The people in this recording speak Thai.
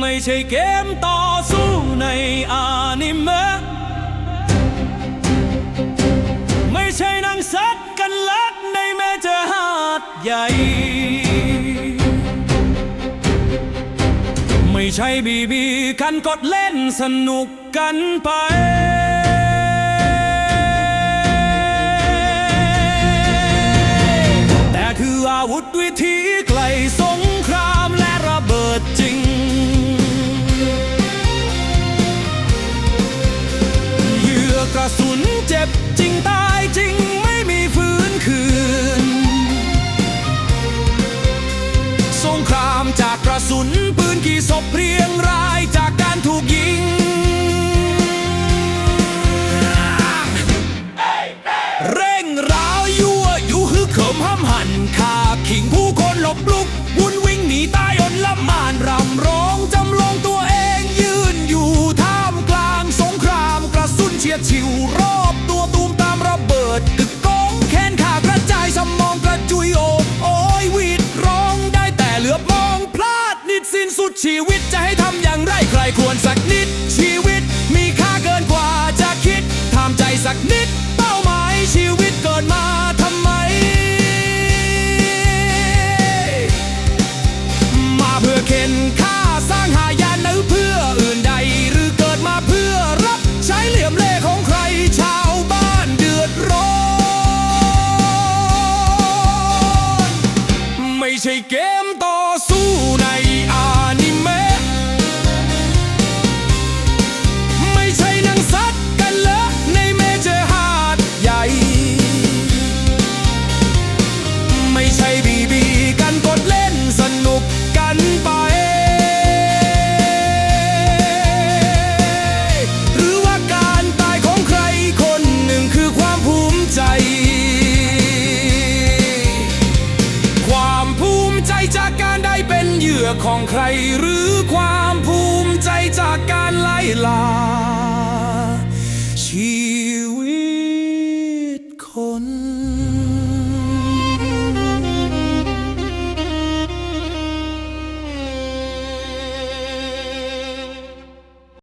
ไม่ใช่เกมต่อสู้ในอนิเมะไม่ใช่หนังซัดกันลักในเมเจอหาดใหญ่ ไม่ใช่บีบีกันกดเล่นสนุกกันไปแต่คืออาวุธวิธี นเจ็บจริงตายจริงไม่มีฟื้นคืน สงครามจากกระสุนปืนกี่ศพเพียงรายจากการถูกยิง เร่งร้าวยั่วยุฮึกเขิมห้ำหันฆ่าขิงผู้คนหลบลุกวุ่นวิ่งหนีตายอนละมานรำร้องจำลองตัวเองยืนอยู่ท่ามกลางสงครามกระสุนเฉียดฉิว สุดชีวิตจะให้ทำอย่างไรใครควรสักนิด ชีวิตมีค่าเกินกว่าจะคิดทำใจสักนิด เป้าหมายชีวิตเกิดมาทำไม มาเพื่อเข็นฆ่าสร้างหายานหรือเพื่ออื่นใด หรือเกิดมาเพื่อรับใช้เหลี่ยมเล่ของใครชาวบ้านเดือดร้อน ไม่ใช่เกม ของใครหรือความผู